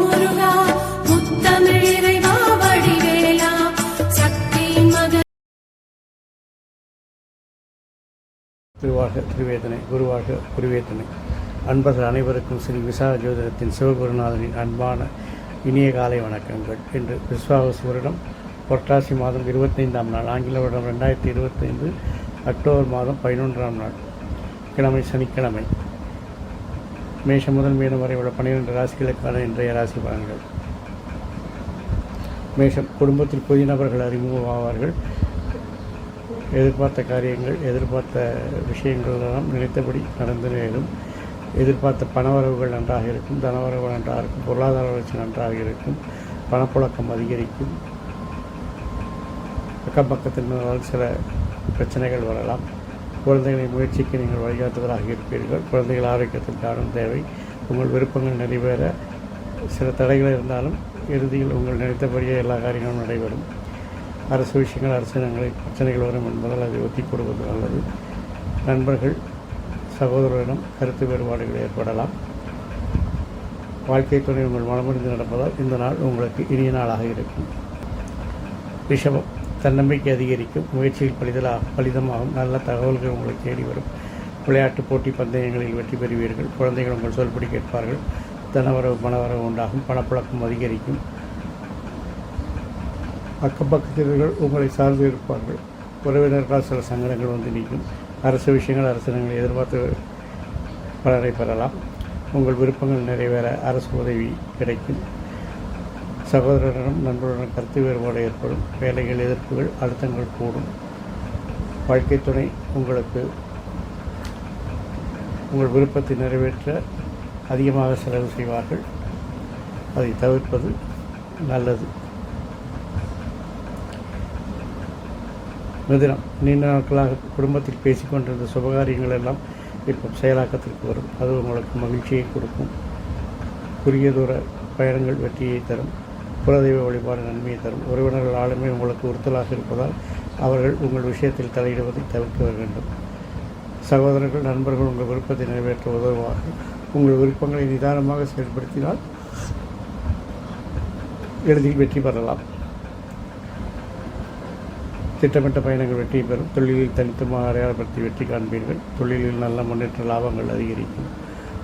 முருகா திருவாக திருவேதனை குருவாக குருவேதனை. அன்பர்கள் அனைவருக்கும் ஸ்ரீ விசா ஜோதிடத்தின் சிவகுருநாதனின் அன்பான இனிய காலை வணக்கங்கள். இன்று விஸ்வாவசு வருடம் புரட்டாசி மாதம் இருபத்தைந்தாம் நாள் ஆங்கில வருடம் ரெண்டாயிரத்தி இருபத்தைந்து அக்டோபர் மாதம் பதினொன்றாம் நாள். கிழமை சனிக்கிழமை. மேஷம் முதல் மீனம் வரை உள்ள பன்னிரெண்டு ராசிகளுக்கான இன்றைய ராசி பலன்கள். மேஷம் குடும்பத்தில் புதிய நபர்கள் அறிமுகமாவார்கள். எதிர்பார்த்த காரியங்கள் எதிர்பார்த்த விஷயங்களெல்லாம் நினைத்தபடி நடந்து நேரும். எதிர்பார்த்த பணவரவுகள் நன்றாக இருக்கும் தனவரவு நன்றாக இருக்கும் பொருளாதார வளர்ச்சி நன்றாக இருக்கும் பணப்புழக்கம் அதிகரிக்கும். அக்கம் பக்கத்தினால் சில பிரச்சனைகள் வரலாம். குழந்தைகளின் முயற்சிக்கு நீங்கள் வழிகாட்டுதலாக இருப்பீர்கள். குழந்தைகள் ஆரோக்கியத்தில் கவனம் தேவை. உங்கள் விருப்பங்கள் நிறைவேற. சில தடைகள் இருந்தாலும் இறுதியில் உங்கள் நினைத்தபடியே எல்லா காரியங்களும் நடைபெறும். அரசு விஷயங்கள் அரசினங்களில் பிரச்சனைகள் வரும் என்பதால் அதை ஒத்தி போடுவது நல்லது. நண்பர்கள் சகோதரரிடம் கருத்து வேறுபாடுகள் ஏற்படலாம். வாழ்க்கை துணை உங்கள் மனமுறிந்து நடப்பதால் இந்த நாள் உங்களுக்கு இனிய நாளாக இருக்கும். ரிஷபம் தன்னம்பிக்கை அதிகரிக்கும் முயற்சியில் பலிதலாக பலிதமாகும். நல்ல தகவல்கள் உங்களை தேடி வரும். விளையாட்டு போட்டி பந்தயங்களில் வெற்றி பெறுவீர்கள். குழந்தைகள் உங்கள் சொல்படி கேட்பார்கள். தனவரவு பணவரவு உண்டாகும். பணப்பழக்கம் அதிகரிக்கும். அக்கப்பக்கத்தினர்கள் உங்களை சார்ந்து இருப்பார்கள். உறவினர்களால் சில சங்கடங்கள் வந்து நீக்கும் அரசு விஷயங்கள் அரசினங்களை எதிர்பார்த்து பலரை பெறலாம். உங்கள் விருப்பங்கள் நிறைவேற அரசு உதவி கிடைக்கும். சகோதரரிடம் நண்பருடன் கருத்து வேறுபாடு ஏற்படும். வேலைகள் எதிர்ப்புகள் அழுத்தங்கள் கூடும். வாழ்க்கை துணை உங்களுக்கு உங்கள் விருப்பத்தை நிறைவேற்ற அதிகமாக செலவு செய்வார்கள். அதை தவிர்ப்பது நல்லது. மிதினம் நீண்ட நாட்களாக குடும்பத்தில் பேசிக்கொண்டிருந்த சுபகாரியங்கள் எல்லாம் இப்போ செயலாக்கத்திற்கு வரும். அது உங்களுக்கு மகிழ்ச்சியை கொடுக்கும். குறுகிய தூர பயணங்கள் வெற்றியை தரும். குலதெய்வ வழிபாடு நன்மையை தரும். உறவினர்கள் ஆளுமை உங்களுக்கு உறுத்தலாக இருப்பதால் அவர்கள் உங்கள் விஷயத்தில் தலையிடுவதை தவிர்க்க வேண்டும். சகோதரர்கள் நண்பர்கள் உங்கள் விருப்பத்தை நிறைவேற்ற உதவுவார்கள். உங்கள் விருப்பங்களை நிதானமாக செயல்படுத்தினால் எளிதில் வெற்றி பெறலாம். திட்டமிட்ட பயணங்கள் வெற்றி பெறும். தொழிலில் தனித்துவமாக அடையாளப்படுத்தி வெற்றி காண்பீர்கள். தொழிலில் நல்ல முன்னேற்ற லாபங்கள் அதிகரிக்கும்.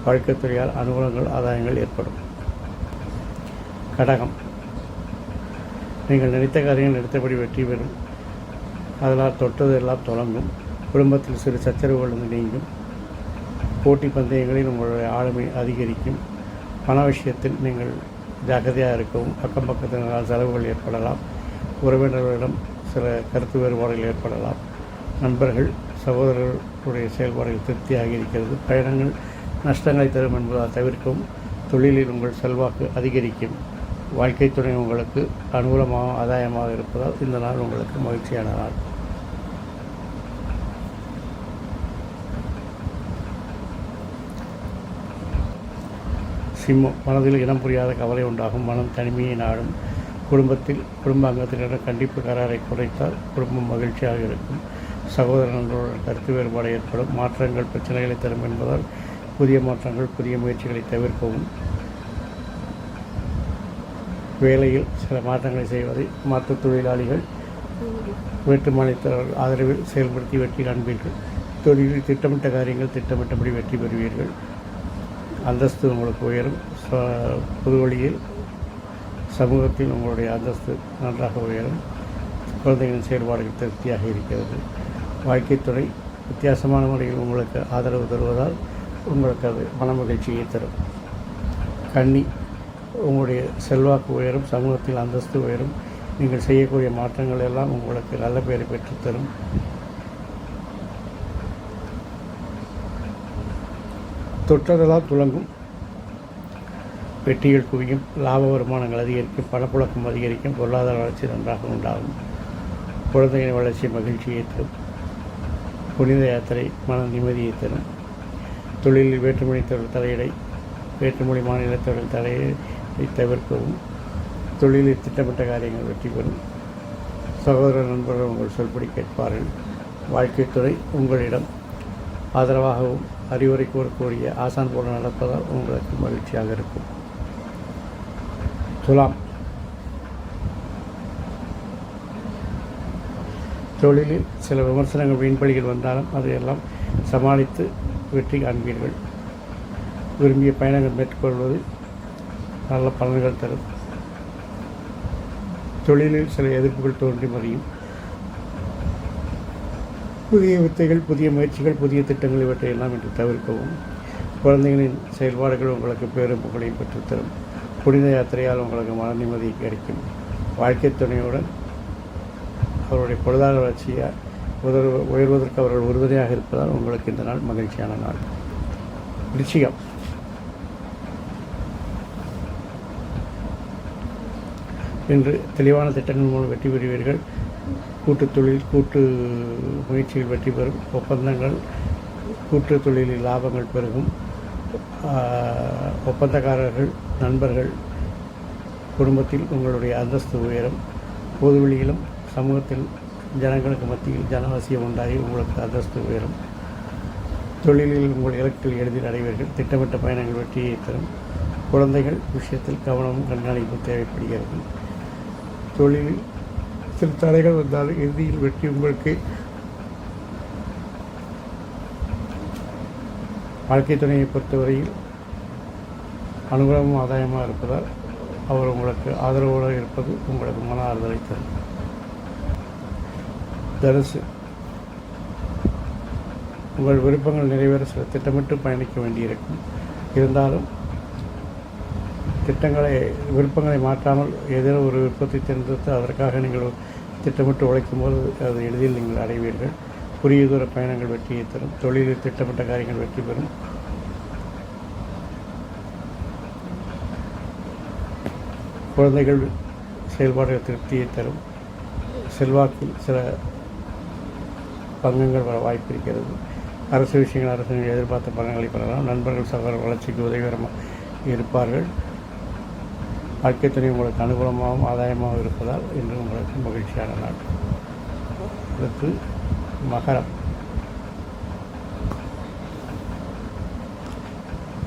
வழக்கத்துறையால் அனுகூலங்கள் ஆதாயங்கள் ஏற்படும். கடகம். நீங்கள் நினைத்த காரியங்கள் நினைத்தபடி வெற்றி பெறும். அதனால் தொட்டது எல்லாம் தொடங்கும். குடும்பத்தில் சிறு சச்சரவுகள் வந்து நீங்கும். போட்டி பந்தயங்களில் உங்களுடைய ஆளுமை அதிகரிக்கும். பண விஷயத்தில் நீங்கள் ஜாக்கிரதையாக இருக்கவும் அக்கம் பக்கத்தினால் செலவுகள் ஏற்படலாம். உறவினர்களிடம் சில கருத்து வேறுபாடுகள் ஏற்படலாம். நண்பர்கள் சகோதரர்களுடைய செயல்பாடுகள் திருப்தியாக இருக்கிறது. பயணங்கள் நஷ்டங்களை தரும் என்பதால் தவிர்க்கவும். தொழிலில் உங்கள் செல்வாக்கு அதிகரிக்கும். வாழ்க்கை துணை உங்களுக்கு அனுகூலமாக ஆதாயமாக இருப்பதால் இந்த நாள் உங்களுக்கு மகிழ்ச்சியான நாள் சிம்மம் மனதில் இனம் புரியாத கவலை உண்டாகும். மனம் தனிமையை நாடும். குடும்பத்தில் குடும்ப அங்கத்தினரிடம் கண்டிப்பு கராரை குறைத்தால் குடும்பம் மகிழ்ச்சியாக இருக்கும். சகோதர நண்பர்களுடன் கருத்து வேறுபாடு ஏற்படும். மாற்றங்கள் பிரச்சனைகளை தரும் என்பதால் புதிய மாற்றங்கள் புதிய முயற்சிகளை தவிர்க்கவும். வேலையில் சில மாற்றங்களை செய்வதை மற்ற தொழிலாளிகள் வேற்றுமாநிலத்தவர்கள் ஆதரவில் செயல்படுத்தி வெற்றி காண்பீர்கள். தொழிலில் திட்டமிட்ட காரியங்கள் திட்டமிட்டபடி வெற்றி பெறுவீர்கள். அந்தஸ்து உங்களுக்கு உயரும். ச- பொது வழியில் சமூகத்தில் உங்களுடைய அந்தஸ்து நன்றாக உயரும். குழந்தைகளின் செயல்பாடுகள் திருப்தியாக இருக்கிறது. வாழ்க்கைத்துறை வித்தியாசமான முறையில் உங்களுக்கு ஆதரவு தருவதால் உங்களுக்கு அது மன மகிழ்ச்சியை தரும். கன்னி உங்களுடைய செல்வாக்கு உயரும் சமூகத்தில் அந்தஸ்து உயரும். நீங்கள் செய்யக்கூடிய மாற்றங்கள் எல்லாம் உங்களுக்கு நல்ல பெயரை பெற்றுத்தரும் தொட்டதெல்லாம் துலங்கும். வெற்றிகள் குவியும். லாப வருமானங்கள் அதிகரிக்கும். பணப்புழக்கம் அதிகரிக்கும். பொருளாதார வளர்ச்சி நன்றாக உண்டாகும். குழந்தைகளின் வளர்ச்சி மகிழ்ச்சியை தரும் புனித யாத்திரை மன நிம்மதியை தரும் தொழிலில் வேற்றுமொழி தொழில் தலையீடை வேற்றுமொழி மாநில தொழில் தலையை தவிர்க்கவும் தொழிலில் திட்டமிட்ட காரியங்கள் வெற்றி பெறும். சகோதர நண்பர்கள் உங்கள் சொல்படி கேட்பார்கள். வாழ்க்கைத் துறை உங்களிடம். ஆதரவாகவும் அறிவுரை கூறக்கூடிய ஆசான் போல நடப்பதால் உங்களுக்கு மகிழ்ச்சியாக இருக்கும். துலாம். தொழிலில் சில விமர்சனங்கள் வீண்பலிகள் வந்தாலும் அதையெல்லாம் சமாளித்து வெற்றி காண்பீர்கள். விரும்பிய பயணங்கள் மேற்கொள்வது நல்ல பலன்கள் தரும். தொழிலில் சில எதிர்ப்புகள் தோன்றி மறியும். புதிய வித்தைகள் புதிய முயற்சிகள் புதிய திட்டங்கள் இவற்றையெல்லாம் இன்று தவிர்க்கவும் குழந்தைகளின் செயல்பாடுகள் உங்களுக்கு பேரும் புகழையும் பெற்றுத்தரும். புனித யாத்திரையால் உங்களுக்கு மன நிம்மதி கிடைக்கும். வாழ்க்கை துணையுடன் அவருடைய பொருளாதார வளர்ச்சியை உதவு உயர்வதற்கு அவர்கள் உறுதுணையாக இருப்பதால் உங்களுக்கு இந்த நாள் மகிழ்ச்சியான நாள். நிச்சயம். என்று தெளிவான திட்டங்கள் மூலம் வெற்றி பெறுவீர்கள். கூட்டு தொழில் கூட்டு முயற்சியில் வெற்றி பெறும் ஒப்பந்தங்கள் கூட்டு தொழிலில் லாபங்கள் பெருகும். ஒப்பந்தக்காரர்கள் நண்பர்கள் குடும்பத்தில் உங்களுடைய அந்தஸ்து உயரும். பொதுவெளியிலும் சமூகத்தில் ஜனங்களுக்கு மத்தியில் ஜனவசியம் உண்டாகி உங்களுக்கு அந்தஸ்து உயரும். தொழிலில் உங்கள் இலக்குகள் எளிதில் அடைவீர்கள். திட்டமிட்ட பயணங்கள் வெற்றியை தரும். குழந்தைகள் விஷயத்தில் கவனமும் கண்காணிப்பும் தேவைப்படுகிறது. தொழிலில் சில தடைகள் வந்தாலும் இறுதியில் வெற்றி உங்களுக்கு வாழ்க்கை துணையை பொறுத்தவரையில் அனுகூலமும் ஆதாயமாக இருப்பதால் அவர் உங்களுக்கு ஆதரவோடு இருப்பது உங்களுக்கு மன ஆறுதலை தரும். தனுசு உங்கள் விருப்பங்கள் நிறைவேற சில திட்டமிட்டு பயணிக்க வேண்டியிருக்கும். இருந்தாலும் திட்டங்களை விருப்பங்களை மாற்றாமல் ஏதேனும் ஒரு விருப்பத்தை தேர்ந்தெடுத்து அதற்காக நீங்கள் திட்டமிட்டு உழைக்கும் போது அது எளிதில் நீங்கள் அடைவீர்கள். குறுகிய தூர பயணங்கள் வெற்றியை தரும். தொழிலில் திட்டமிட்ட காரியங்கள் வெற்றி பெறும். குழந்தைகள் செயல்பாடுகள் திருப்தியை தரும். செல்வாக்கில் சில பங்கங்கள் வர வாய்ப்பு இருக்கிறது. அரசு விஷயங்கள் அரசு எதிர்பார்த்த பலன்களை பெறலாம். நண்பர்கள் சகோதர வளர்ச்சிக்கு உதவிகரமாக இருப்பார்கள். வாழ்க்கை உங்களுக்கு அனுகூலமாகவும் ஆதாயமாகவும் இருப்பதால் இன்று உங்களுக்கு மகிழ்ச்சியான நாள். அடுத்து மகரம்.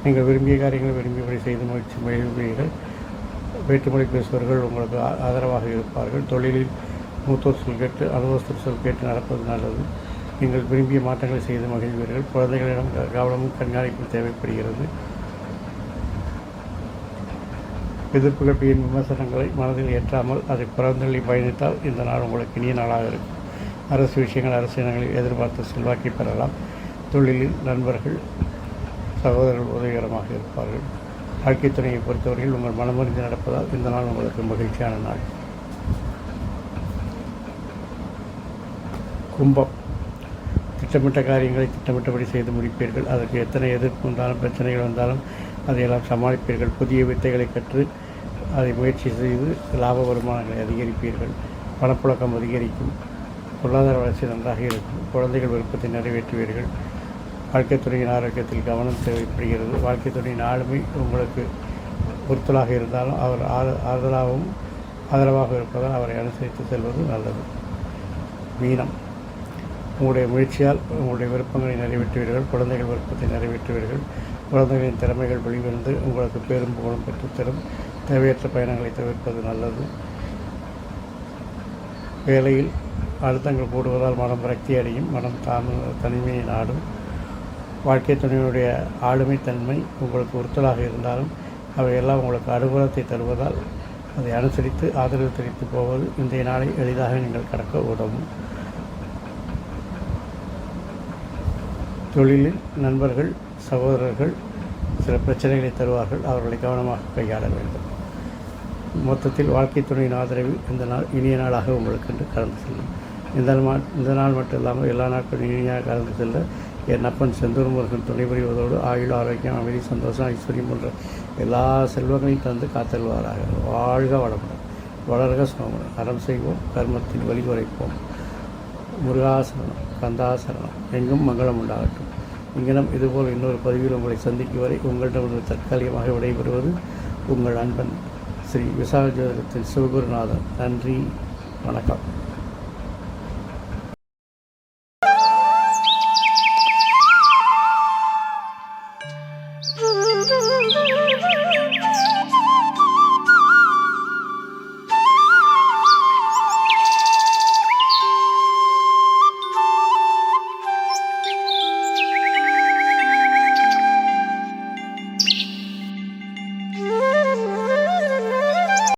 நீங்கள் விரும்பிய காரியங்களை விரும்பியபடி செய்து முயற்சி மகிழ்வீர்கள் வேற்றுமொழி பேசுபவர்கள் உங்களுக்கு ஆ- ஆதரவாக இருப்பார்கள். தொழிலில் மூத்தோர் சொல் கேட்டு அனுபவஸ்தர் சொல் கேட்டு நடப்பது நல்லது. நீங்கள் விரும்பிய மாற்றங்களை செய்து மகிழ்வீர்கள். குழந்தைகளிடம் க- கவனமும் கண்காணிப்பும் தேவைப்படுகிறது. எதிர்ப்புகள் விமர்சனங்களை மனதில் ஏற்றாமல் அதை புறந்தள்ளி பயணித்தால் இந்த நாள் உங்களுக்கு இனிய நாளாக இருக்கும். அரசு விஷயங்கள் அரசு இனங்களில் எதிர்பார்த்த செல்வாக்கை பெறலாம். தொழிலில் நண்பர்கள் சகோதரர்கள் உதவிகரமாக இருப்பார்கள். வாழ்க்கை துணையை பொறுத்தவரையில் உங்கள் மனமறிந்து நடப்பதால் இந்த நாள் உங்களுக்கு மகிழ்ச்சியான நாள். கும்பம். திட்டமிட்ட காரியங்களை திட்டமிட்டபடி செய்து முடிப்பீர்கள். அதற்கு எத்தனை எதிர்ப்பு வந்தாலும் பிரச்சனைகள் வந்தாலும் அதையெல்லாம் சமாளிப்பீர்கள். புதிய வித்தைகளை கற்று அதை முயற்சி செய்து லாப வருமானங்களை அதிகரிப்பீர்கள். பணப்புழக்கம் அதிகரிக்கும். பொருளாதார வளர்ச்சி நன்றாக இருக்கும். குழந்தைகள் விருப்பத்தை நிறைவேற்றுவீர்கள். வாழ்க்கைத் துறையின் ஆரோக்கியத்தில் கவனம் தேவைப்படுகிறது. வாழ்க்கை துறையின் ஆளுமை உங்களுக்கு பொருத்தலாக இருந்தாலும் அவர் ஆத ஆதரவாகவும் ஆதரவாக இருப்பதால் அவரை அனுசரித்து செல்வது நல்லது. மீனம். உங்களுடைய முயற்சியால் உங்களுடைய விருப்பங்களை நிறைவேற்றுவீர்கள். குழந்தைகள் விருப்பத்தை நிறைவேற்றுவீர்கள். குழந்தைகளின் திறமைகள் வெளிவந்து உங்களுக்கு பெரும் புகழும் பெற்றுத்தரும். தேவையற்ற பயணங்களை தவிர்ப்பது நல்லது. வேலையில் அழுத்தங்கள் கூடுவதால் மனம் விரக்தி அடையும். மனம் தாம தனிமையை நாடும். வாழ்க்கை துணையுடைய ஆளுமை தன்மை உங்களுக்கு உறுத்தலாக இருந்தாலும் அவையெல்லாம் உங்களுக்கு அனுபவத்தை தருவதால் அதை அனுசரித்து ஆதரவு தெரிவித்து போவது இன்றைய நாளை எளிதாக நீங்கள் கடக்க உதவும். தொழிலில் நண்பர்கள் சகோதரர்கள் சில பிரச்சனைகளை தருவார்கள். அவர்களை கவனமாக கையாள வேண்டும். மொத்தத்தில் வாழ்க்கை துணையின் ஆதரவில் இந்த நாள் இனிய நாளாக உங்களுக்கு என்று கலந்து செல்லும். இந்த நாள் இந்த நாள் மட்டும் இல்லாமல் எல்லா நாட்களும் இனியாக கலந்து செல்ல என் அப்பன் செந்தூர் முருகன் துணை புரிவதோடு ஆயுள் ஆரோக்கியம் அமைதி சந்தோஷம் ஐஸ்வர்யம் போன்ற எல்லா செல்வங்களையும் தந்து காத்தல்வாராக வாழ்க வளமுடன் வளர்க சோமன் அறம் செய்வோம் கர்மத்தில் வழிவரைப்போம் முருகாசனம் முருகாசரணம் கந்தாசரணம் எங்கும் மங்களம் உண்டாகட்டும். இங்கனம் இதுபோல் இன்னொரு பதிவில் உங்களை சந்திக்கும் வரை உங்களிடமிருந்து தற்காலிகமாக விடைபெறுவது உங்கள் அன்பன் ஸ்ரீ விசாக ஜோதிடத்தின் சிவகுருநாதன் நன்றி வணக்கம்.